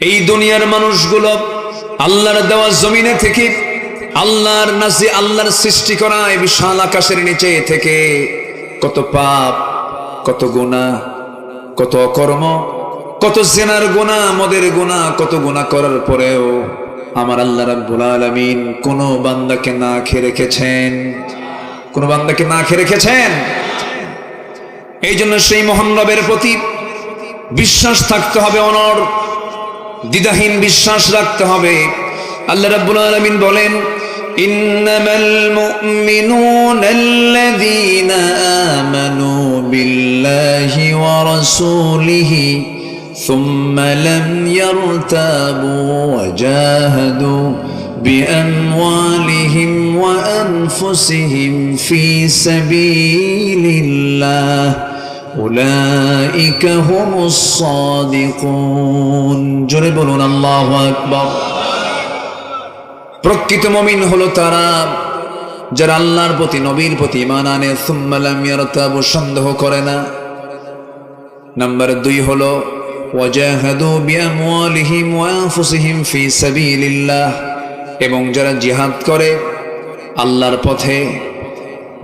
এই দুনিয়ার মানুষগুলো আল্লাহর দেওয়া জমিনে থেকে আল্লাহর নাজি আল্লাহর সৃষ্টি করা এই বিশাল আকাশের নিচে থেকে কত পাপ, কত গুণা, কত অকর্ম, কত জেনার গুণা, মদের গুণা, কত গুণা করার পরেও আমার আল্লাহ রাব্বুল আলামিন কোন বান্দাকে না খেয়ে রেখেছেন। কোন বান্দাকে না খেয়ে রেখেছেন? এই জন্য সেই মহান রবের প্রতি বিশ্বাস থাকতে হবে, অনর। দ্বিধাহীন বিশ্বাস রাখতে হবে আল্লাহ রাব্বুল আলামিন বলেন ইন্নামাল মুমিনুনা আল্লাযীনা আমানু বিল্লাহি ওয়া রাসূলিহি ثم لم يرتابوا وجاهدوا بأموالهم وأنفسهم في سبيل الله أولئك هم الصادقون জোরে বলুন আল্লাহু আকবার প্রকৃত মমিন হলো তারা যারা আল্লাহর প্রতি নবীর প্রতি ইমান আনে সুম্মা লাম ইয়ারতাবু সন্দেহ করে না নাম্বার দুই হলো ওয়াজাহাদু বিআমওয়ালিহিম ওয়া আনফুসিহিম ফি সাবিলিল্লাহ এবং যারা জিহাদ করে আল্লাহর পথে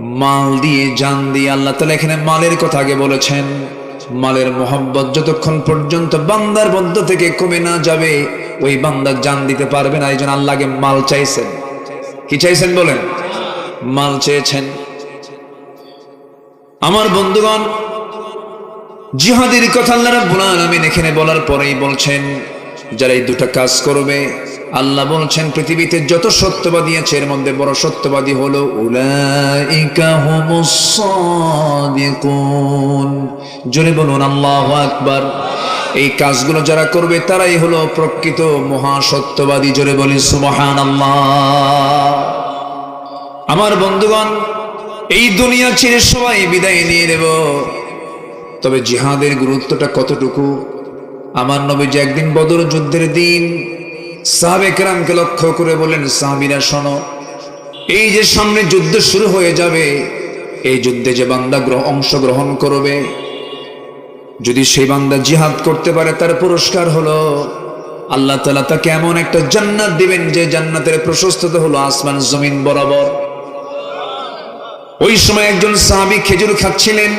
মাল দিয়ে, জান দিয়ে আল্লাহ তালা এখানে মালের কথা আগে বলেছেন। মালের মোহব্বত যতক্ষণ পর্যন্ত বান্দার মধ্য থেকে কমে না যাবে, ওই বান্দার জান দিতে পারবে না এই জন্য আল্লাহকে মাল চাইছেন। কি চাইছেন বলেন? মাল চেয়েছেন। আমার বন্ধুগণ, জিহাদের কথা আল্লাহ রাব্বুল আলামিন এখানে বলার পরেই বলছেন, যারা এই দুটো কাজ করবে আল্লাহ বলছেন, পৃথিবীতে যত সত্যবাদী আছে, এর মধ্যে বড় সত্যবাদী হলো জোরে বলুন, আল্লাহু আকবার। এই কাজগুলো যারা করবে, তারাই হলো প্রকৃত মহা সত্যবাদী জোরে বলি, সুবহানাল্লাহ। আমার বন্ধুগণ, এই দুনিয়া ছেড়ে সবাই বিদায় নিয়ে নেব। তবে জিহাদের গুরুত্বটা কতটুকু? আমার নবী যে একদিন বদর যুদ্ধের দিন সাহাবেকরামকে লক্ষ্য করে বলেন সাহাবিরা, শোনো, এই যে সামনে যুদ্ধ শুরু হয়ে যাবে, এই যুদ্ধে যে বান্দা গ্রহ, অংশগ্রহণ করবে, যদি সেই বান্দা জিহাদ করতে পারে, তার পুরস্কার হলো, আল্লাহ তালা তাকে এমন একটা জান্নাত দিবেন, যে জান্নাতের প্রশস্ততা হলো আসমান জমিন বরাবর। ওই সময় একজন সাহাবি খেজুর খাচ্ছিলেন,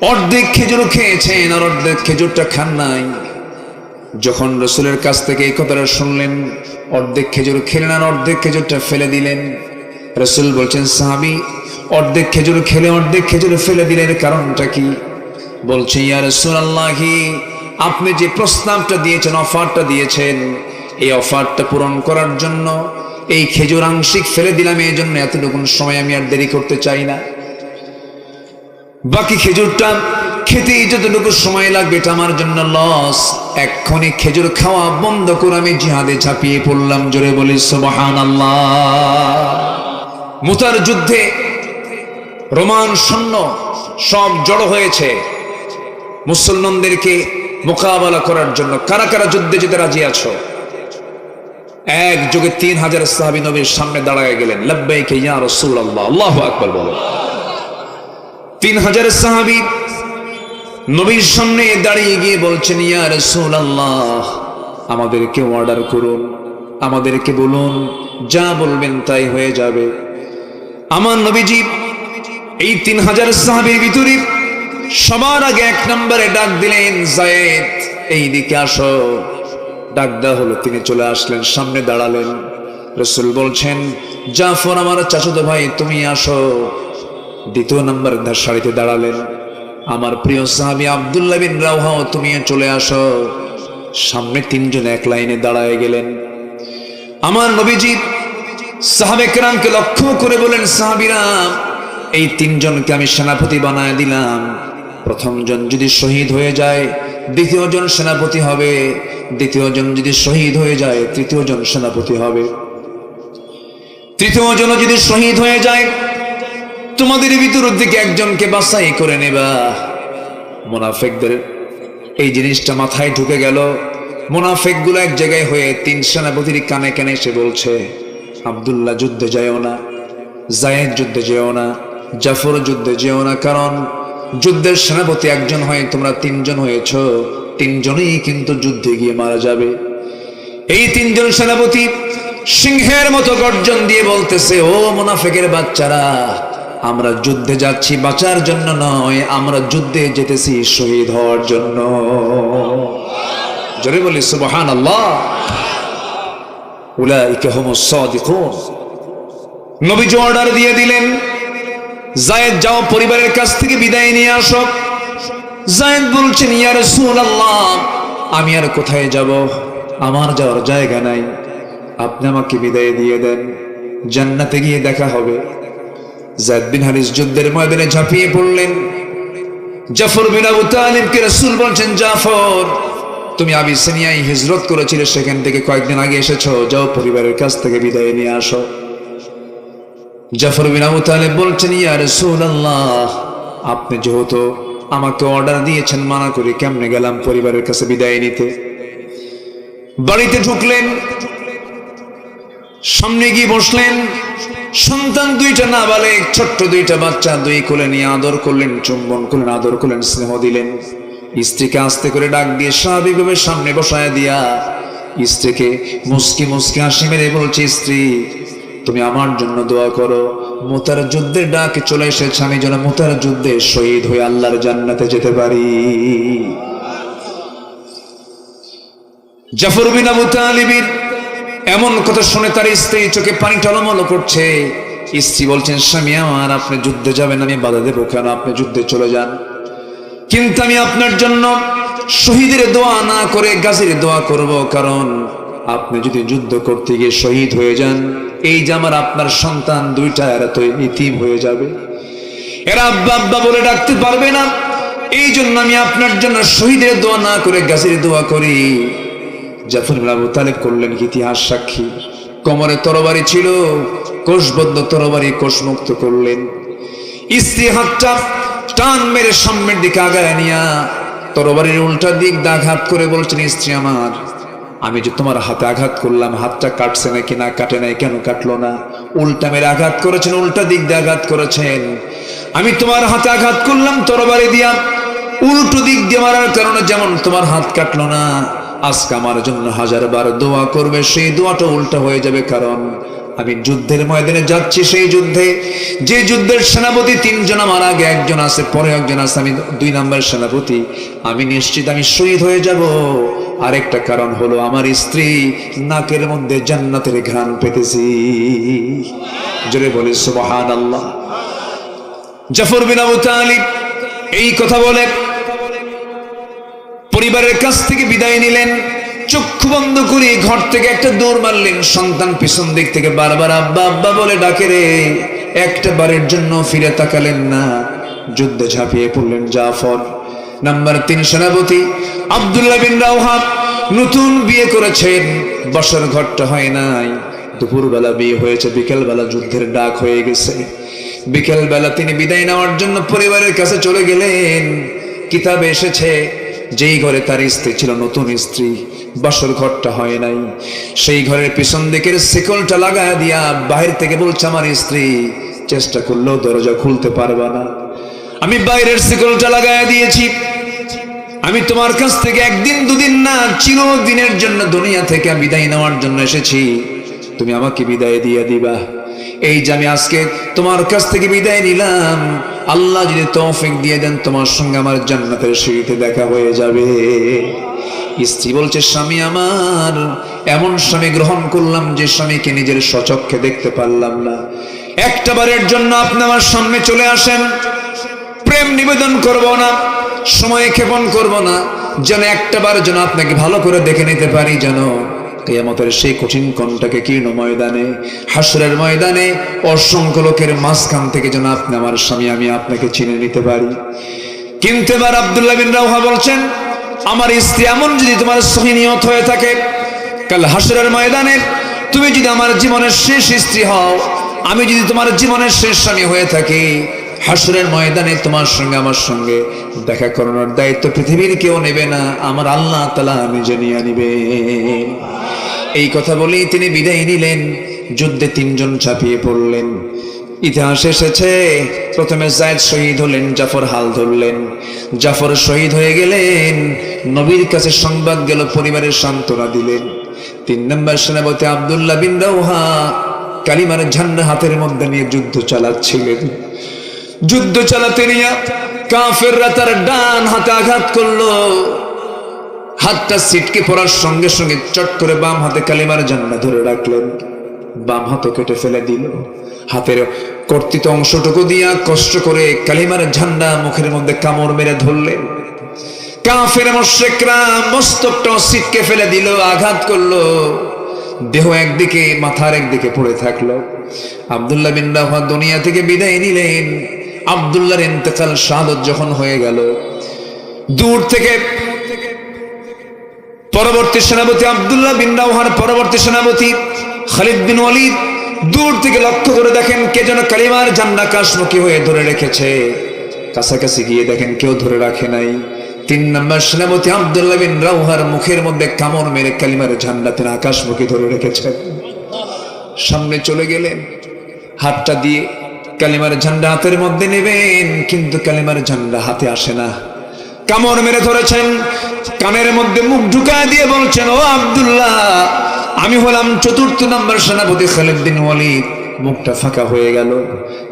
অর্ধেক খেজুর খেয়েছেন, আর অর্ধেক খেজুরটা খান নাই। যখন রসুলের কাছ থেকে এই কথাটা শুনলেন, অর্ধেক খেজুর খেলেন আর অর্ধেক খেজুরটা ফেলে দিলেন। রসুল বলছেন, সাহাবি, অর্ধেক খেজুর খেলে অর্ধেক খেজুর ফেলে দিলেন কারণটা কি? বলছে, ইয়া রসুল আল্লাহি আপনি যে প্রস্তাবটা দিয়েছেন, অফারটা দিয়েছেন, এই অফারটা পূরণ করার জন্য এই খেজুর আংশিক ফেলে দিলাম এই জন্য এতটুকুন সময় আমি আর দেরি করতে চাই না। বাকি খেজুরটা খেতেই যতটুকু সময় লাগবে এটা আমার জন্য লস এক্ষণে খেজুর খাওয়া বন্ধ করে আমি জিহাদে ঝাঁপিয়ে পড়লাম, জোরে বলি সুবহান মুতার যুদ্ধে রোমান সৈন্য সব জড়ো হয়েছে। মুসলমানদেরকে মোকাবেলা করার জন্য কারা কারা যুদ্ধে যেতে রাজি আছো? এক যুগে তিন হাজার সাহাবি নবীর সামনে দাঁড়ায় গেলেন, লব্বাইকে ইয়া রাসূলুল্লাহ, আল্লাহু আকবার বলো তিন হাজার সাহাবি নবীর সামনে দাঁড়িয়ে গিয়ে বলছেন, ইয়া রাসূলুল্লাহ, আমাদেরকে অর্ডার করুন, আমাদেরকে বলুন, যা বলবেন তাই হয়ে যাবে। আমার নবীজি এই তিন হাজার সাহাবির ভিতরে সবার আগে এক নম্বরে ডাক দিলেন, জায়েদ, এই দিকে আসো। ডাক দেওয়া হলো, তিনি চলে আসলেন, সামনে দাঁড়ালেন। রসুল বলছেন, জাফর, আমার চাচুতো ভাই, তুমি আসো। দ্বিতীয় নম্বর সারিতে দাঁড়ালেন। আমার প্রিয় সাহাবি আবদুল্লাহ বিন রাওহাও তুমিও চলে আসো। সামনে তিনজন এক লাইনে দাঁড়ায় গেলেন। আমার নবীজি সাহাবেকরামকে লক্ষ্য করে বলেন, সাহাবিরা, এই তিনজনকে আমি সেনাপতি বানায় দিলাম। প্রথম জন যদি শহীদ হয়ে যায়, দ্বিতীয় জন সেনাপতি হবে। দ্বিতীয় জন যদি শহীদ হয়ে যায়, তৃতীয় জন সেনাপতি হবে। তৃতীয় জন যদি শহীদ হয়ে যায় তোমাদের ভিতর থেকে একজনকে বাছাই করে নেবা। মোনাফেকদের এই জিনিসটা মাথায় ঢুকে গেল। মোনাফেকগুলো এক জায়গায় হয়ে তিন সেনাপতির কানে কানে এসে বলছে, আবদুল্লাহ যুদ্ধে যায়ও না, জায়েদ যুদ্ধে যেও না, জাফর যুদ্ধে যেও না, কারণ যুদ্ধের সেনাপতি একজন হয়ে তোমরা তিনজন হয়েছ, তিনজনেই কিন্তু যুদ্ধে গিয়ে মারা যাবে। এই তিনজন সেনাপতি সিংহের মতো গর্জন দিয়ে বলতেছে, ও মুনাফেকের বাচ্চারা আমরা যুদ্ধে যাচ্ছি, বাঁচার জন্য নয়, আমরা যুদ্ধে যেতেছি শহীদ হওয়ার জন্য। জোরে বলি সুবহান আল্লাহ যাও পরিবারের কাছ থেকে বিদায় নিয়ে আসো। জায়েদ বলছেন, ইয়া রাসূলুল্লাহ, আমি আর কোথায় যাব? আমার যাওয়ার জায়গা নাই। আপনি আমাকে বিদায় দিয়ে দেন, জান্নাতে গিয়ে দেখা হবে। জায়দ বিন হারিস যুদ্ধের ময়দানে ঝাঁপিয়ে পড়লেন। জাফর বিন আবু তালিবকে রাসূল বলছেন, জাফর, তুমি আবিসিনিয়ায় হিজরত করেছিলে, সেখান থেকে কয়েকদিন আগে এসেছ, যাও পরিবারের কাছ থেকে বিদায় নিয়ে আসো। জাফর বিন আবু তালেব বলছেন, ইয়া রাসূলুল্লাহ, আপনি যেহেতু আমাকে অর্ডার দিয়েছেন, মানা করে, কেমনে গেলাম পরিবারের কাছে বিদায় নিতে? বাড়িতে ঢুকলেন, সামনে গিয়ে বসলেন। সন্তান দুইটা না বলে, ছোট্ট দুইটা বাচ্চা দুই কোলে নিয়ে আদর করলেন, চুম্বন করলেন, আদর করলেন, স্নেহ দিলেন। স্ত্রীকে আস্তে করে ডাক দিয়ে স্বাভাবিকভাবে সামনে বসায় দিয়া, স্ত্রীকে মুসকি মুসকি হাসি মেরে বলছে, স্ত্রী, তুমি আমার জন্য দোয়া করো। মোতার যুদ্ধের ডাকে চলে এসেছে, আমি যেন মোতার যুদ্ধে শহীদ হয়ে আল্লাহর জান্নাতে যেতে পারি। জাফর বিন আবু তালিবির এমন কথা শুনে তার স্ত্রী চোখে পানি টলমল করছে। স্ত্রী বলছেন, স্বামী আমার, আপনি যুদ্ধে যাবেন, আমি বাধা দেবো কেন? আপনি যুদ্ধে চলে যান। কিন্তু আমি আপনার জন্য শহীদের দোয়া না করে গাছের দোয়া করব, কারণ আপনি যদি যুদ্ধ করতে গিয়ে শহীদ হয়ে যান, এই যে আমার আপনার সন্তান দুইটা, এরা তো ইতিম হয়ে যাবে। এরা আব্বা আব্বা বলে ডাকতে পারবে না। এই জন্য আমি আপনার জন্য শহীদের দোয়া না করে গাছের দোয়া করি। জাফর আবু তালেব করলেন ইতিহাস সাক্ষী। কোমরে তরবারি ছিল, কোষবদ্ধ তরবারি কোষমুক্ত করলেন। স্ত্রী হাতটা টান মেরে সামনের দিকে আগায় নিয়া তরবারির উল্টা দিক দাঘাত করে বলছেন স্ত্রী আমার, আমি যে তোমার হাতে আঘাত করলাম, হাতটা কাটছে নাকি না, কাটে নাই, কেন কাটলো না? উল্টা মেরে আঘাত করেছেন, উল্টা দিক দিয়ে আঘাত করেছেন। আমি তোমার হাতে আঘাত করলাম তরবারি দিয়া, উল্টো দিক দিয়ে মারার কারণে যেমন তোমার হাত কাটলো না আজকে আমার জন্য হাজার বার দোয়া করবে, সেই দোয়াটা উল্টা হয়ে যাবে কারণ আমি যুদ্ধের ময়দানে যাচ্ছি সেই যুদ্ধে। যে যুদ্ধের সেনাপতি তিনজন আমার আগে, একজন আছে, পরে একজন আছে, আমি দুই নাম্বার সেনাপতি। আমি নিশ্চিত আমি শহীদ হয়ে যাব। আরেকটা কারণ হলো আমার স্ত্রী নাকের মধ্যে জান্নাতের ঘ্রাণ পেতেছি। জোরে বলে সুবহান আল্লাহ জাফর বিন আবু তালিব এই কথা বলে পরিবারের কাছ থেকে বিদায় নিলেন, চক্ষু বন্ধ করে ঘর থেকে একটা দৌড় মারলেন, সন্তান পিছন দিক থেকে বারবার আব্বা আব্বা বলে ডাকে রে, একটা বারের জন্য ফিরে তাকালেন না। যুদ্ধে ঝাঁপিয়ে পড়লেন জাফর। নাম্বার তিন সেনাপতি আব্দুল্লাহ বিন রাওহাব নতুন বিয়ে করেছেন, বসর ঘরটা হয় নাই। দুপুরবেলা বিয়ে হয়েছে, বিকেলবেলা যুদ্ধের ডাক হয়ে গেছে। বিকেলবেলা তিনি বিদায় নেওয়ার জন্য পরিবারের কাছে চলে গেলেন। কিতাবে এসেছে যেই ঘরে তার স্ত্রী ছিল, নতুন স্ত্রী, বাসর ঘরটা হয় নাই। সেই ঘরের পিছন দিকের শিকলটা লাগায় দিয়া বাহির থেকে বলছে, আমার স্ত্রী, চেষ্টা করলেও দরজা খুলতে পারবা না। আমি বাইরের শিকলটা লাগায় দিয়েছি। আমি তোমার কাছ থেকে একদিন, দুদিন না, চিরদিনের জন্য দুনিয়া থেকে বিদায় নেওয়ার জন্য এসেছি। তুমি আমাকে বিদায় দিয়ে দিবা। এই যে আমি আজকে তোমার কাছ থেকে বিদায় নিলাম আল্লাহ যদি তৌফিক দিয়ে দেন, তোমার সঙ্গে আমার জান্নাতের সিঁড়িতে দেখা হয়ে যাবে। স্ত্রী বলছে, স্বামী আমার, এমন স্বামী গ্রহণ করলাম যে স্বামীকে নিজের সচক্ষে দেখতে পারলাম না। একটা বারের জন্য আপনি আমার সামনে চলে আসেন। প্রেম নিবেদন করব না, সময় ক্ষেপণ করব না, যেন একটা বার যেন আপনাকে ভালো করে দেখে নিতে পারি যেন। কেয়ামতের সেই কঠিন কণ্ঠকে কীর্ণ ময়দানে, হাসরের ময়দানে অসংখ্য লোকের মাঝখান থেকে যেন আপনি আমার স্বামী, আমি আপনাকে চিনে নিতে পারি। কিন্তু এবার আবদুল্লাহ বিন রাউহা বলছেন, আমার স্ত্রী এমন যদি তোমার সহিনিয়ত হয়ে থাকে, কাল হাসরের ময়দানে তুমি যদি আমার জীবনের শেষ স্ত্রী হও, আমি যদি তোমার জীবনের শেষ স্বামী হয়ে থাকি হাসরের ময়দানে তোমার সঙ্গে, আমার সঙ্গে দেখা করানোর দায়িত্ব পৃথিবীর কেউ নেবে না, আমার আল্লাহ তালা নিজে নিয়ে নিবে। এই কথা বলেই তিনি বিদায় নিলেন, যুদ্ধে তিনজন চাপিয়ে পড়লেন। ইতিহাস এসেছে, প্রথমে জায়দ শহীদ হলেন, জাফর হাল ধরলেন। জাফর শহীদ হয়ে গেলেন, নবীর কাছে সংবাদ গেল, পরিবারের সান্ত্বনা দিলেন। তিন নম্বর সেনাপতি আবদুল্লাহ বিন রৌহা কালিমার ঝান্ডা হাতের মধ্যে নিয়ে যুদ্ধ চালাচ্ছিলেন। যুদ্ধ চালাতে নিয়ে কাফেররা তার ডান হাতে আঘাত করল। হাতটা সিটকে পড়ার সঙ্গে সঙ্গে চট করে বাম হাতে কালিমার ঝান্ডা ধরে রাখলেন। বাম হাতে কেটে ফেলে দিল। হাতের কর্তিত অংশটুকু দিয়া কষ্ট করে কালিমার ঝান্ডা মুখের মধ্যে কামড় মেরে ধরলেন। কাফের মোশেকরা মস্তকটা সিটকে ফেলে দিল, আঘাত করল। দেহ একদিকে, মাথার একদিকে পড়ে থাকল। আবদুল্লাহ বিন রাহা দুনিয়া থেকে বিদায় নিলেন। আবদুল্লাহর ইন্তেকাল শাহাদত যখন হয়ে গেল, দূর থেকে পরবর্তী সেনাপতি আবদুল্লাহ বিন রাওহার পরবর্তী সেনাপতি খালিদ বিন ওয়ালিদ, দূর থেকে লক্ষ্য করে দেখেন কে যেন কালিমার জান্না কাশমুখী হয়ে ধরে রেখেছে। কাছাকাছি গিয়ে দেখেন কেউ ধরে রাখে নাই। তিন নম্বর সেনাপতি আবদুল্লাহ বিন রাউহার মুখের মধ্যে কামড় মেরে কালিমার ঝান্ডা তিনি আকাশমুখী ধরে রেখেছেন। সামনে চলে গেলেন, হাতটা দিয়ে কালিমার ঝান্ডা হাতের মধ্যে নেবেন, কিন্তু কালিমার ঝান্ডা হাতে আসে না। কামড় মেরে ধরেছেন, কানের মধ্যে মুখ ঢুকায় দিয়ে বলছেন, ও আবদুল্লাহ, আমি হলাম চতুর্থ নাম্বার সেনাপতি খালিদ্দিন ওয়ালিদ। মুখটা ফাঁকা হয়ে গেল।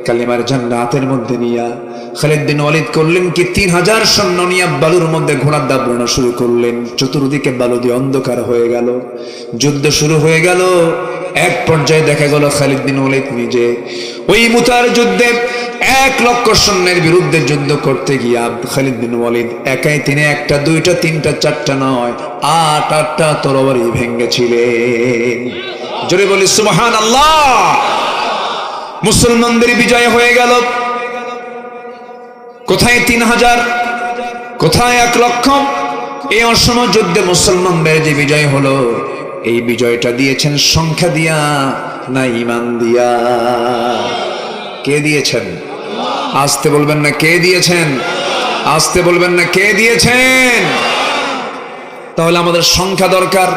কালিমার ঝান্ডা হাতের মধ্যে নিয়া খালিদ বিন ওয়ালিদ করলেন কি? তিন হাজার সৈন্য নিয়ে বালুর মধ্যে ঘোড়ার দাবড়ানো শুরু করলেন। চতুর্দিকে বালু দিয়ে অন্ধকার হয়ে গেল। যুদ্ধ শুরু হয়ে গেল। এক পর্যায়ে দেখা গেল খালিদ বিন ওয়ালিদ নিজে। ওই মুতার যুদ্ধে এক লক্ষ সৈন্যের বিরুদ্ধে যুদ্ধ করতে গিয়ে খালিদ বিন ওয়ালিদ একাই তিনি একটা, দুইটা, তিনটা, চারটা নয়, আট, আটটা তরবারি ভেঙ্গেছিলেন জোরে বলি সুবহান আল্লাহ মুসলমানদের বিজয় হয়ে গেল। কোথায় তিন হাজার? কোথায় এক লক্ষ? এই অসম যুদ্ধে মুসলমানদের যে বিজয় হলো, এই বিজয়টা দিয়েছেন সংখ্যা দিয়া না ইমান দিয়া? কে দিয়েছেন? আসতে বলবেন না কে দিয়েছেন? আসতে বলবেন না কে দিয়েছেন? তাহলে আমাদের সংখ্যা দরকার,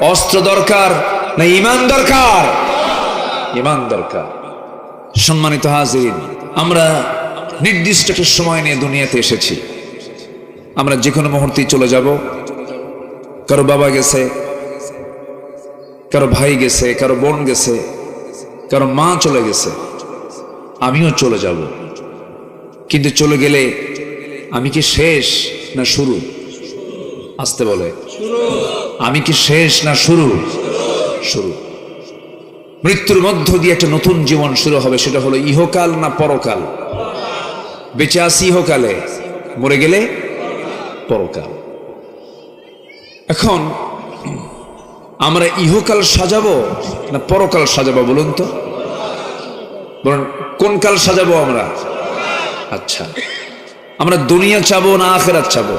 অস্ত্র দরকার না ইমান দরকার? ইমান দরকার। সম্মানিত হাজির, আমরা নির্দিষ্ট একটা সময় নিয়ে দুনিয়াতে এসেছি। আমরা যে কোনো মুহূর্তেই চলে যাব। কারও বাবা গেছে, কারও ভাই গেছে, কারও বোন গেছে, কারও মা চলে গেছে, আমিও চলে যাব। কিন্তু চলে গেলে আমি কি শেষ না শুরু? আসতে বলে। আমি কি শেষ না শুরু? শুরু। মৃত্যুর মধ্য দিয়ে একটা নতুন জীবন শুরু হবে, সেটা হলো ইহকাল না পরকাল? বেঁচে আসি ইহকালে, মরে গেলে পরকাল। এখন, আমরা ইহকাল সাজাবো না পরকাল সাজাবো বলুন তো? বলুন, কোন কাল সাজাবো আমরা? আচ্ছা আমরা দুনিয়া চাবো না আখেরাত চাবো?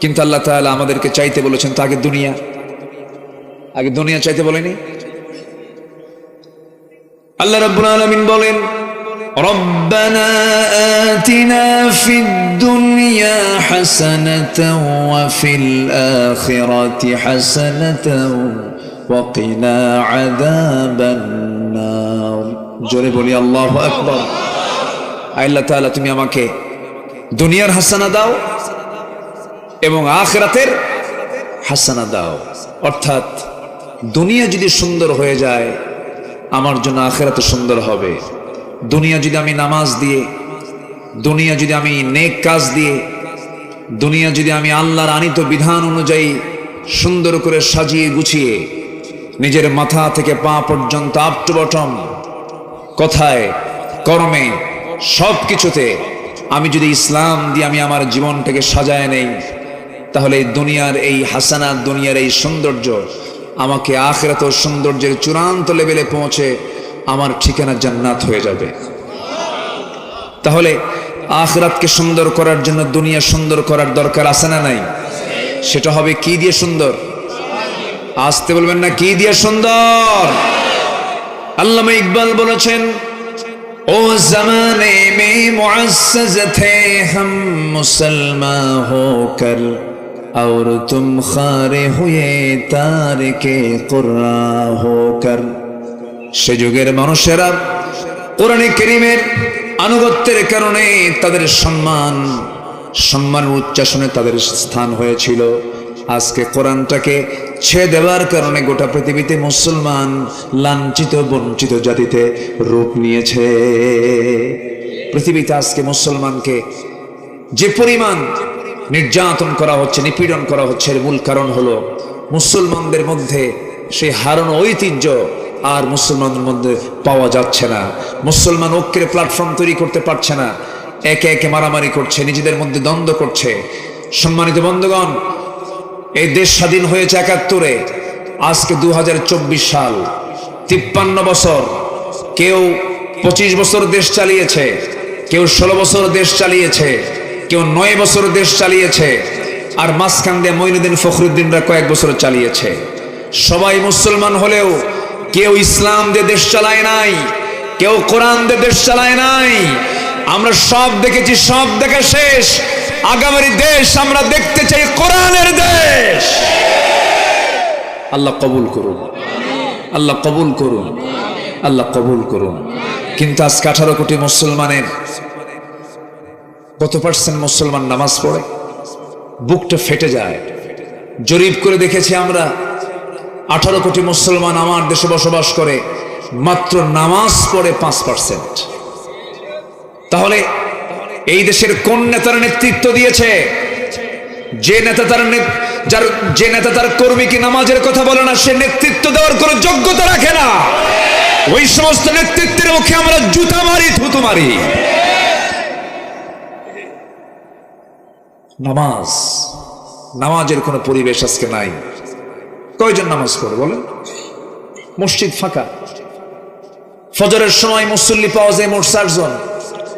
কিন্তু আল্লাহ তাআলা আমাদেরকে চাইতে বলেছেন তো আগে দুনিয়া? আগে দুনিয়া চাইতে বলেনি? আল্লাহ রাব্বুল আলামিন বলেন ربنا آتنا في الدنيا حسنة وفي الآخرة حسنة وقنا عذاب النار জোরে বলি আল্লাহু আকবার আল্লাহ তাআলা তুমি আমাকে দুনিয়ার হাসানা দাও এবং আখরাতের হাসানা দাও অর্থাৎ দুনিয়া যদি সুন্দর হয়ে যায় আমার জন্য আখেরাত সুন্দর হবে। দুনিয়া যদি আমি নামাজ দিয়ে, দুনিয়া যদি আমি নেক কাজ দিয়ে, দুনিয়া যদি আমি আল্লাহর আনিত বিধান অনুযায়ী সুন্দর করে সাজিয়ে গুছিয়ে নিজের মাথা থেকে পা পর্যন্ত আপ টু বটম কথায়, কর্মে সব কিছুতে আমি যদি ইসলাম দিয়ে আমি আমার জীবনটাকে সাজায় নেই, তাহলে দুনিয়ার এই হাসানা দুনিয়ার এই সৌন্দর্য আমাকে আখেরাত সৌন্দর্যের চূড়ান্ত লেভেলে পৌঁছে আমার ঠিকানা জান্নাত হয়ে যাবে। তাহলে আখরাতকে সুন্দর করার জন্য দুনিয়া সুন্দর করার দরকার আছে না নাই? সেটা হবে কি দিয়ে সুন্দর? আসতে বলবেন না, কি দিয়ে সুন্দর? আল্লামা ইকবাল বলেছেন, ও জমানে মে মুআসসাস থে হাম মুসলমান হোকর اور تم خارے ہوئے تار کے قرآ ہو کر সে যুগের মানুষেরা কোরআনে কেরিমের আনুগত্যের কারণে তাদের সম্মান সম্মান উচ্চাসনে তাদের স্থান হয়েছিল। আজকে কোরআনটাকে ছে দেওয়ার কারণে গোটা পৃথিবীতে মুসলমান লাঞ্ছিত, বঞ্চিত জাতিতে রূপ নিয়েছে। পৃথিবীতে আজকে মুসলমানকে যে পরিমাণ নির্যাতন করা হচ্ছে, নিপীড়ন করা হচ্ছে, এর মূল কারণ হলো মুসলমানদের মধ্যে সেই হারানো ঐতিহ্য আর মুসলমানদের মধ্যে পাওয়া যাচ্ছে না। মুসলমান ঐক্যের প্ল্যাটফর্ম তৈরি করতে পারছে না। একে একে মারামারি করছে, নিজেদের মধ্যে দ্বন্দ্ব করছে। সম্মানিত বন্ধুগণ, এই দেশ স্বাধীন হয়েছে একাত্তরে। আজকে দু হাজার চব্বিশ সাল, তিপ্পান্ন বছর। কেউ পঁচিশ বছর দেশ চালিয়েছে, কেউ ষোলো বছর দেশ চালিয়েছে। কেউ নয় বছর দেশ চালিয়েছে, আর মাঝখান দিয়ে মঈনুদ্দিন ফখরুদ্দিনরা কয়েক বছর চালিয়েছে। সবাই মুসলমান হলেও কেউ ইসলাম দিয়ে দেশ চালায় নাই, কেউ কোরআন দিয়ে দেশ চালায় নাই। আমরা সব দেখেছি, সব দেখা শেষ। আগামী দেশ আমরা দেখতে চাই কোরআনের দেশ। আল্লাহ কবুল করুন। আল্লাহ কবুল করুন। আল্লাহ কবুল করুন। কিন্তু আজকে আঠারো কোটি মুসলমানের কত পার্সেন্ট মুসলমান নামাজ পড়ে? বুকটা ফেটে যায়। জরিপ করে দেখেছি আমরা, আঠারো কোটি মুসলমান আমার দেশে বসবাস করে, মাত্র নামাজ পড়ে পাঁচ পার্সেন্ট। তাহলে এই দেশের কোন নেতার নেতৃত্ব দিয়েছে? যে নেতা তার যার যে নেতা তার কর্মীকে নামাজের কথা বলে না, সে নেতৃত্ব দেওয়ার কোনো যোগ্যতা রাখে না। ওই সমস্ত নেতৃত্বের মুখে আমরা জুতা মারি, থুতু মারি। নামাজ। নামাজের কোনো পরিবেশ আজকে নাই। কয়জন নামাজ পড়ে বলেন? মসজিদ ফাঁকা। ফজরের সময় মুসল্লি পাওয়া যায় মোট চারজন।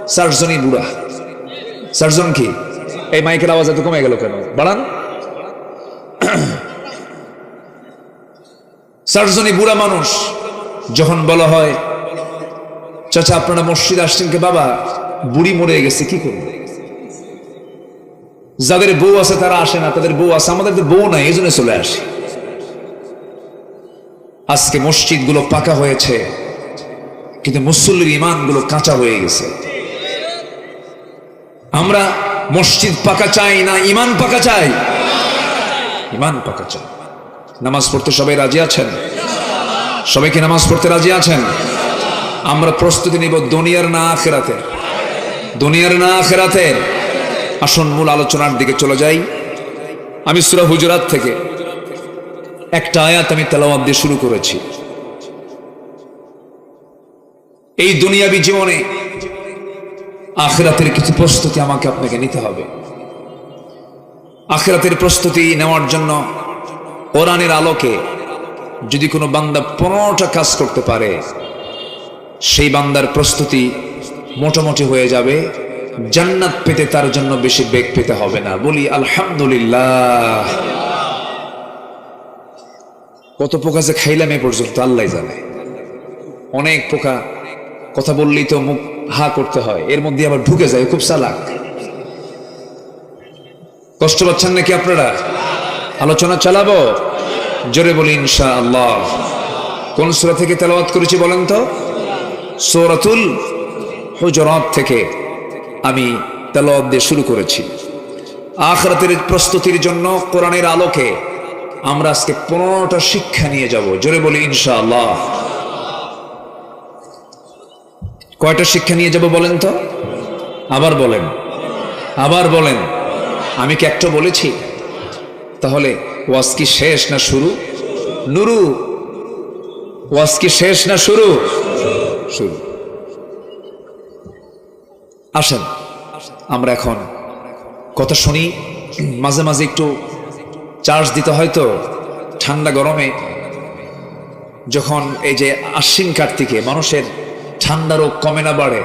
চারজনই বুড়া। চারজন কি? এই মাইকের আওয়াজ এত কমে গেল কেন? বাড়ান। চারজনই বুড়া মানুষ। যখন বলা হয়, চাচা, আপনারা মসজিদ আসছেন কে বাবা? বুড়ি মরে গেছে, কি করবে? যাদের বউ আছে তারা আসে না, তাদের বউ আছে, আমাদের বউ নাই এই জন্য চলে আসে। আজকে মসজিদগুলো পাকা হয়েছে, কিন্তু মুসল্লির ইমানগুলো কাঁচা হয়ে গেছে। আমরা মসজিদ পাকা চাই না ইমান পাকা চাই? ইমান পাকা চাই। নামাজ পড়তে সবাই রাজি আছেন? সবাইকে নামাজ পড়তে রাজি আছেন? আমরা প্রস্তুতি নিব দুনিয়ার না আখেরাতের দুনিয়ার না আখেরাতের আসন, মূল আলোচনার দিকে চলে যাই। আমি সুরা হুজরাত থেকে একটা আয়াত আমি তেলাওয়াত দিয়ে শুরু করেছি। এই দুনিয়াবি জীবনে আখেরাতের কিছু প্রস্তুতি আমাকে আপনাকে নিতে হবে। আখেরাতের প্রস্তুতি নেওয়ার জন্য কোরআনের আলোকে যদি কোনো বান্দা পনেরোটা কাজ করতে পারে, সেই বান্দার প্রস্তুতি মোটামুটি হয়ে যাবে। জান্নাত পেতে তার জন্য বেশি বেগ পেতে হবে না। বলি, আলহামদুলিল্লাহ। কত পোকা যে খাইলাম এ পর্যন্ত, আল্লাহ জানে। অনেক পোকা, কথা বললেই তো মুখ হা করতে হয়, এর মধ্যে আবার ঢুকে যায়, খুব চালাক। কষ্ট পাচ্ছেন নাকি আপনারা? আলোচনা চালাবো? জোরে বলি ইনশা আল্লাহ কোন সুরা থেকে তেলাওয়াত করেছি বলেন তো? সৌরাতুল হুজরাত থেকে। আমি তেলাওয়াত দিয়ে শুরু করেছি। আখরাতের প্রস্তুতির জন্য কোরআনের আলোকে আমরা আজকে পনেরোটা শিক্ষা নিয়ে যাব। জোরে বলি ইনশা আল্লাহ কয়টা শিক্ষা নিয়ে যাব বলেন তো? আবার বলেন। আবার বলেন। আমি কি একটা বলেছি? তাহলে ওয়াজ কি শেষ না শুরু? নুরু, ওয়াজ কি শেষ না শুরু? শুরু। আসেন, আমরা এখন কথা শুনি, মাঝে মাঝে একটু চার্জ দিতে হয়তো ঠান্ডা গরমে। যখন এই যে আশ্বিন কার্তিকে মানুষের ঠান্ডা রোগ কমে না বাড়ে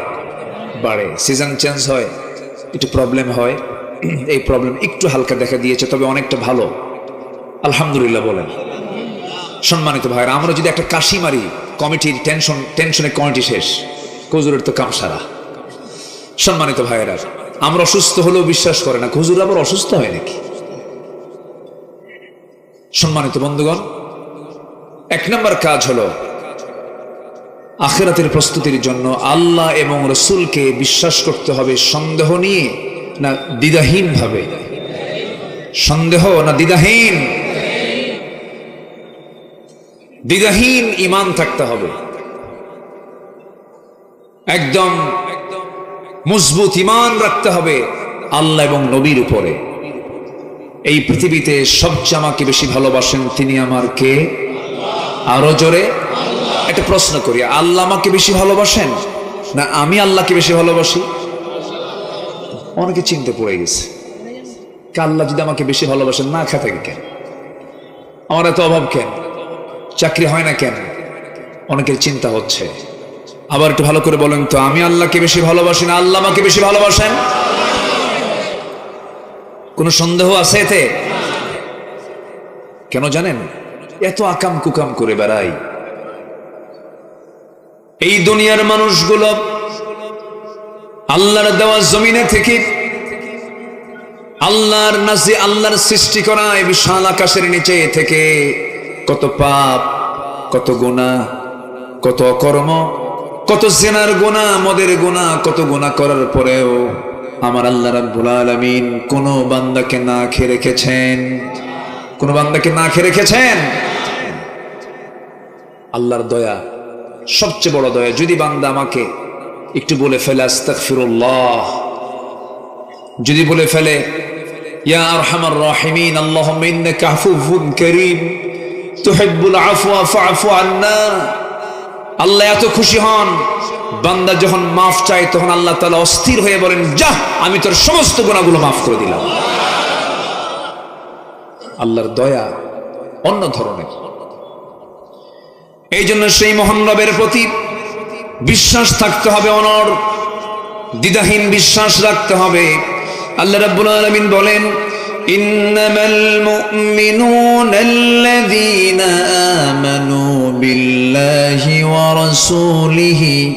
বাড়ে সিজন চেঞ্জ হয়, একটু প্রবলেম হয়, এই প্রবলেম একটু হালকা দেখা দিয়েছে, তবে অনেকটা ভালো। আলহামদুলিল্লাহ বলেন। সম্মানিত ভাইরা আমরা যদি একটা কাশি মারি কমিটির টেনশন টেনশনে কমিটি শেষ কজুরের তো কাম সারা সম্মানিত ভাইয়েরা, আমরা অসুস্থ হলেও বিশ্বাস করে না। হুজুর আবার অসুস্থ হয় নাকি? সম্মানিত বন্ধুগণ, এক নম্বর কাজ হলো আখেরাতের প্রস্তুতির জন্য আল্লাহ এবং রসুলকে বিশ্বাস করতে হবে সন্দেহ নিয়ে না দ্বিধাহীন ভাবে সন্দেহ না দ্বিধাহীন? দ্বিধাহীন ইমান থাকতে হবে। একদম মজবুত ইমান রাখতে হবে আল্লাহ এবং নবীর উপরে। এই পৃথিবীতে সবচেয়ে আমাকে বেশি ভালোবাসেন তিনি আমার কে? আরও জোরে। একটা প্রশ্ন করি, আল্লাহ আমাকে বেশি ভালোবাসেন না আমি আল্লাহকে বেশি ভালোবাসি? অনেকে চিনতে পড়ে গেছে আল্লাহ যদি আমাকে বেশি ভালোবাসেন, না খা কেন? আমার এত অভাব কেন? চাকরি হয় না কেন? অনেকের চিন্তা হচ্ছে আবার একটু ভালো করে বলেন তো, আমি আল্লাহকে বেশি ভালোবাসি না আল্লাহ আমাকে বেশি ভালোবাসেন? কোনো সন্দেহ আছে এতে? কেন জানেন? এত আকাম কুকাম করে বেড়াই। এই দুনিয়ার মানুষগুলো আল্লাহর দেওয়া জমিনে থেকে আল্লাহর নাসি আল্লাহর সৃষ্টি করা বিশাল আকাশের নিচে থেকে কত পাপ, কত গুণা কত অকর্ম কত জেনার গোনা মদের গোনা কত গোনা করার পরেও আমার আল্লাহ রাব্বুল আলামিন কোন বান্দাকে না খেয়ে রেখেছেন। কোন বান্দাকে না খেয়ে রেখেছেন? আল্লাহর দয়া, সবচেয়ে বড় দয়া, যদি বান্দা আমাকে একটু বলে ফেলে, আস্তাগফিরুল্লাহ, যদি বলে ফেলে, ইয়া আরহামার রাহিমিন, আল্লাহুম্মা ইন্নাকা আফুউন কারীম, তুহিব্বুল আফওয়া ফাআফু আন্না। আল্লাহ এত খুশি হন। বান্দা যখন মাফ চায়, তখন আল্লাহ তাআলা অস্থির হয়ে বলেন যা আমি তোর সমস্ত গুনাহগুলো মাফ করে দিলাম। আল্লাহর দয়া অন্য ধরনের। এই জন্য সেই মহান রবের প্রতি বিশ্বাস থাকতে হবে অনর দ্বিধাহীন বিশ্বাস রাখতে হবে। আল্লাহ রাব্বুল আলামিন বলেন إنما المؤمنون الذين آمنوا بالله ورسوله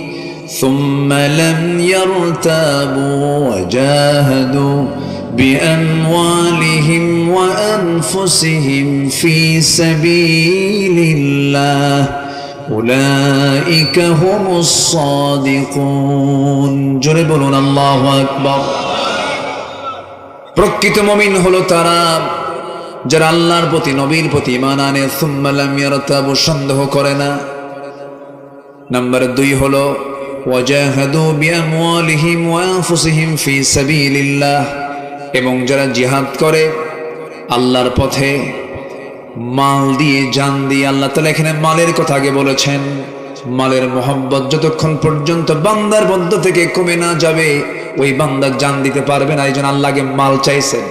ثم لم يرتابوا وجاهدوا بأموالهم وأنفسهم في سبيل الله. أولئك هم الصادقون. جربون الله أكبر. প্রকৃত মমিন হলো তারা যারা আল্লাহর প্রতি, নবীর প্রতি ইমান আনে সুম্মালাম ইয়ারতাবু, সন্দেহ করে না। নাম্বার দুই হলো, ওয়াজাহাদু বিআমওয়ালিহিম ওয়া ফি সাবিলিল্লাহ। এবং যারা জিহাদ করে আল্লাহর পথে, মাল দিয়ে, জান দিয়ে, আল্লাহ তালা এখানে মালের কথা আগে বলেছেন, মালের মোহাম্মত যতক্ষণ পর্যন্ত বান্দার মধ্য থেকে কমে না যাবে ওই বান্দার জান দিতে পারবে না, এই জন্য আল্লাহকে মাল চাইছেন।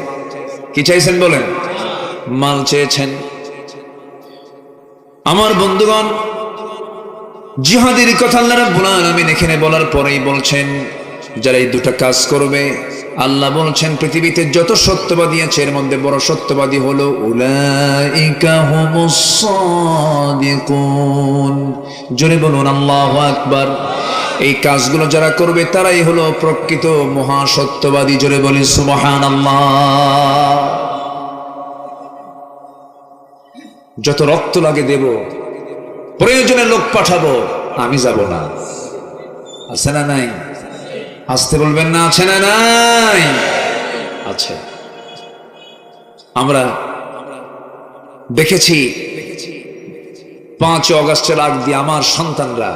কি চাইছেন বলেন? মাল চেয়েছেন। আমার বন্ধুগণ, জিহাদের কথা আল্লাহ রাব্বুল আলামিন এখানে বলার পরেই বলছেন, যারা এই দুটো কাজ করবে, আল্লাহ বলছেন, পৃথিবীতে যত সত্যবাদী আছে, এর মধ্যে বড় সত্যবাদী হলো জোরে বলুন, আল্লাহু আকবার। এই কাজগুলো যারা করবে তারাই হলো প্রকৃত মহা সত্যবাদী জোরে বলি সুবহানাল্লাহ। যত রক্ত লাগে দেব, প্রয়োজনে লোক পাঠাবো, আমি যাব না। আছে না নাই? আসতে বলবেন না, আছে না নাই? আছে। আমরা দেখেছি পাঁচ অগস্টের আগ দিয়ে আমার সন্তানরা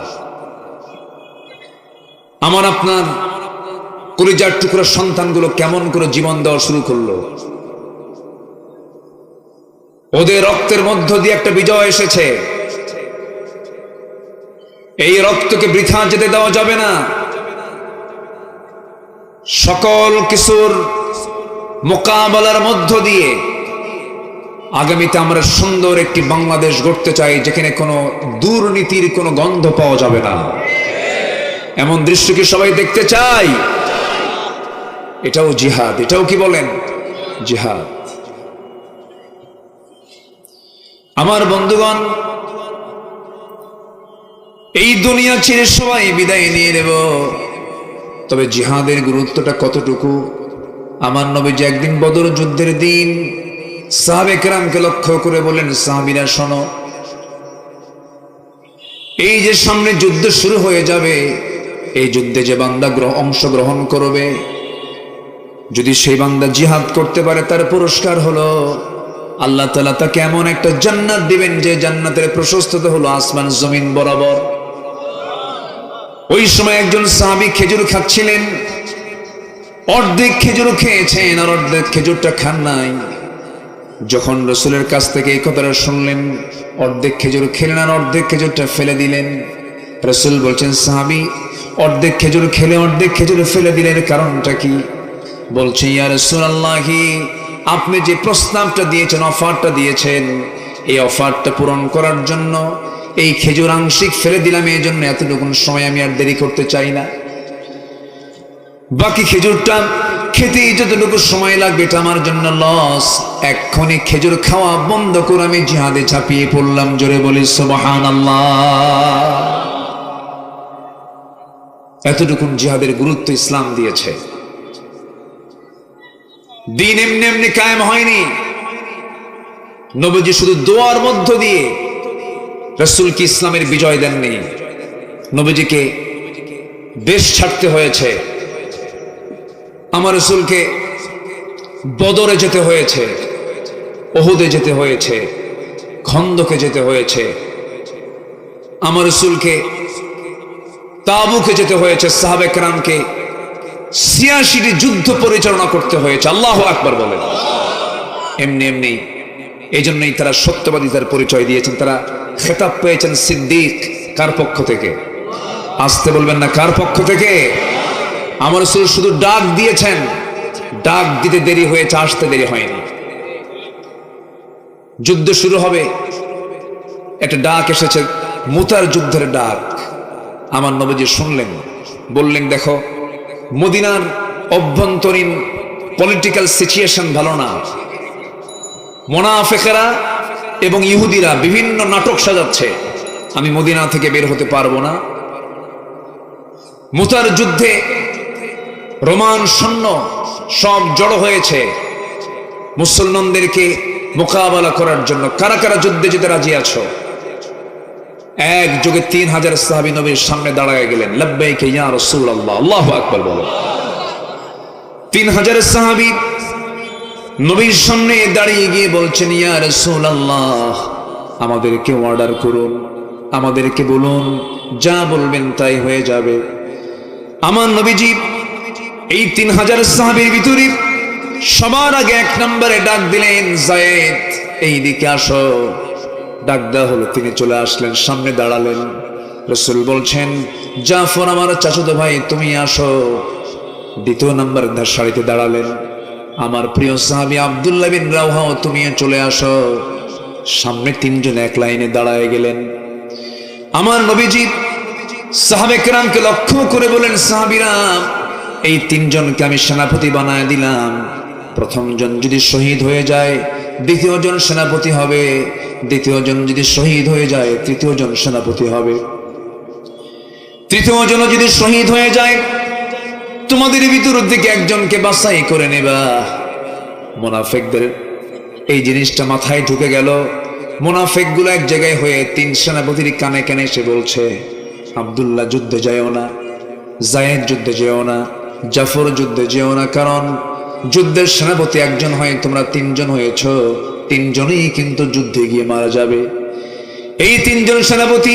আমার আপনার কলিজার টুকরো সন্তানগুলো কেমন করে জীবন দেওয়া শুরু করল? ওদের রক্তের মধ্য দিয়ে একটা বিজয় এসেছে। এই রক্তকে বৃথা যেতে দেওয়া যাবে না। সকল কিছুর মোকাবেলার মধ্য দিয়ে আগামীতে আমরা সুন্দর একটি বাংলাদেশ গড়তে চাই, যেখানে কোনো দুর্নীতির কোনো গন্ধ পাওয়া যাবে না। এমন দৃশ্য কি সবাই দেখতে চাই এটাও জিহাদ, এটাও কি বলেন? জিহাদ। আমার বন্ধুগণ, এই দুনিয়া ছেড়ে সবাই বিদায় নিয়ে নেব। তবে জিহাদের গুরুত্বটা কতটুকু? আমার নবী যে একদিন বদর যুদ্ধের দিন সাহাবেকরামকে লক্ষ্য করে বলেন সাহাবিরা, শোনো, এই যে সামনে যুদ্ধ শুরু হয়ে যাবে এই যুদ্ধে যে বান্দা গ্রহ- অংশগ্রহণ করবে, যদি সেই বান্দা জিহাদ করতে পারে, তার পুরস্কার হলো, আল্লাহ তালা তাকে এমন একটা জান্নাত দিবেন যে জান্নাতের প্রশস্ততা হলো আসমান জমিন বরাবর। ওই সময় একজন সাহাবি খেজুর খাচ্ছিলেন। অর্ধেক খেজুর খেয়েছেন আর অর্ধেক খেজুরটা খান নাই। যখন রসুলের কাছ থেকে এই কথাটা শুনলেন, অর্ধেক খেজুর খেলেন আর অর্ধেক খেজুরটা ফেলে দিলেন। রসুল বলছেন, সাহাবি অর্ধেক খেজুর খেলে অর্ধেক খেজুর ফেলে দিলেন, কারণটা কি? বলছে, ইয়া রসুলাল্লাহি, আপনি যে প্রস্তাবটা দিয়েছেন, অফারটা দিয়েছেন, এই অফারটা পূরণ করার জন্য এই খেজুর আংশিক ফেলে দিলাম, এই জন্য এতটুকুন সময় আমি আর দেরি করতে চাই না। বাকি খেজুরটা খেতেই যতটুকু সময় লাগবে, এটা আমার জন্য লস। এক্ষণে খেজুর খাওয়া বন্ধ করে আমি জিহাদে ঝাঁপিয়ে পড়লাম, জোরে বলি সুবহান এতটুকুন জিহাদের গুরুত্ব ইসলাম দিয়েছে। দিন এমনি এমনি কায়েম হয়নি। নবীজি শুধু দোয়ার মধ্য দিয়ে রসুলকে ইসলামের বিজয় দেননি। নবীজিকে দেশ ছাড়তে হয়েছে। আমার রসুলকে বদরে যেতে হয়েছে। ওহুদে যেতে হয়েছে। খন্দকে যেতে হয়েছে। আমার রসুলকে তাবুকে যেতে হয়েছে সাহাবেক রামকে ছিয়াশিটি যুদ্ধ পরিচালনা করতে হয়েছে, আল্লাহ আকবার বলেন। এমনি এমনি এই জন্যই তারা সত্যবাদিতার পরিচয় দিয়েছেন, তারা খেতাব পেয়েছেন সিদ্দিক, কার পক্ষ থেকে? আসতে বলবেন না, কার পক্ষ থেকে? আমার রসুল শুধু ডাক দিয়েছেন, ডাক দিতে দেরি হয়েছে, আসতে দেরি হয়নি। যুদ্ধ শুরু হবে, একটা ডাক এসেছে, মুতার যুদ্ধের ডাক। আমার নবীজি শুনলেন, বললেন, দেখো, মদিনার অভ্যন্তরীণ পলিটিক্যাল সিচুয়েশন ভালো না। মোনাফেকেরা এবং ইহুদিরা বিভিন্ন নাটক সাজাচ্ছে। আমি মদিনা থেকে বের হতে পারব না। মুতার যুদ্ধে রোমান সৈন্য সব জড়ো হয়েছে। মুসলমানদেরকে মোকাবেলা করার জন্য কারা কারা যুদ্ধে যেতে রাজি আছো? এক যুগে তিন হাজার সাহাবি নবীর সামনে দাঁড়ায় গেলেন। লব্বাইকে ইয়া রসুল আল্লাহ আকবর বলো তিন হাজার সাহাবি নবীর সামনে দাঁড়িয়ে গিয়ে বলছেন, ইয়া রসুল আল্লাহ আমাদেরকে অর্ডার করুন, আমাদেরকে বলুন, যা বলবেন তাই হয়ে যাবে। আমার নবীজি এই তিন হাজার সাহাবির ভিতরে সবার আগে এক নম্বরে ডাক দিলেন, জায়েদ এই দিকে আসো। ডাক দেওয়া হলো, তিনি চলে আসলেন, সামনে দাঁড়ালেন। রসুল বলছেন, জাফর, আমার চাচুতো ভাই, তুমি আসো। দ্বিতীয় নম্বর সারিতে দাঁড়ালেন। আমার প্রিয় সাহাবি আবদুল্লাহ বিন রাওহাও তুমিও চলে আসো। সামনে তিনজন এক লাইনে দাঁড়ায় গেলেন। আমার নবীজি সাহাবেকরামকে লক্ষ্য করে বলেন সাহাবিরাম এই তিনজনকে আমি সেনাপতি বানায় দিলাম। প্রথম জন যদি শহীদ হয়ে যায় দ্বিতীয় জন সেনাপতি হবে দ্বিতীয় জন যদি শহীদ হয়ে যায় তৃতীয় জন সেনাপতি হবে। তৃতীয় জন যদি শহীদ হয়ে যায়, তোমাদের ভিতর থেকে একজনকে বাছাই করে নেবা। মোনাফেকদের, এই জিনিসটা মাথায় ঢুকে গেল। মোনাফেকগুলো এক জায়গায় হয়ে তিন সেনাপতির কানে কানে এসে বলছে, আবদুল্লাহ, যুদ্ধে যেও না, জায়েদ যুদ্ধে যেও না, জাফর যুদ্ধে যেও না, কারণ যুদ্ধের সেনাপতি একজন হয়ে তোমরা তিনজন হয়েছ, তিনজনই কিন্তু যুদ্ধে গিয়ে মারা যাবে। এই তিনজন সেনাপতি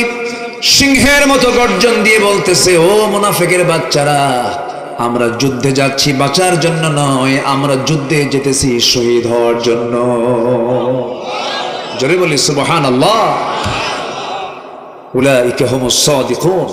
সিংহের মতো গর্জন দিয়ে বলতেছে, ও মোনাফেকের বাচ্চারা, আমরা যুদ্ধে যাচ্ছি, বাঁচার জন্য নয়, আমরা যুদ্ধে যেতেছি শহীদ হওয়ার জন্য। জোরে বলি সুবহান আল্লাহ উলাইকা হুমুস সাদিকুন।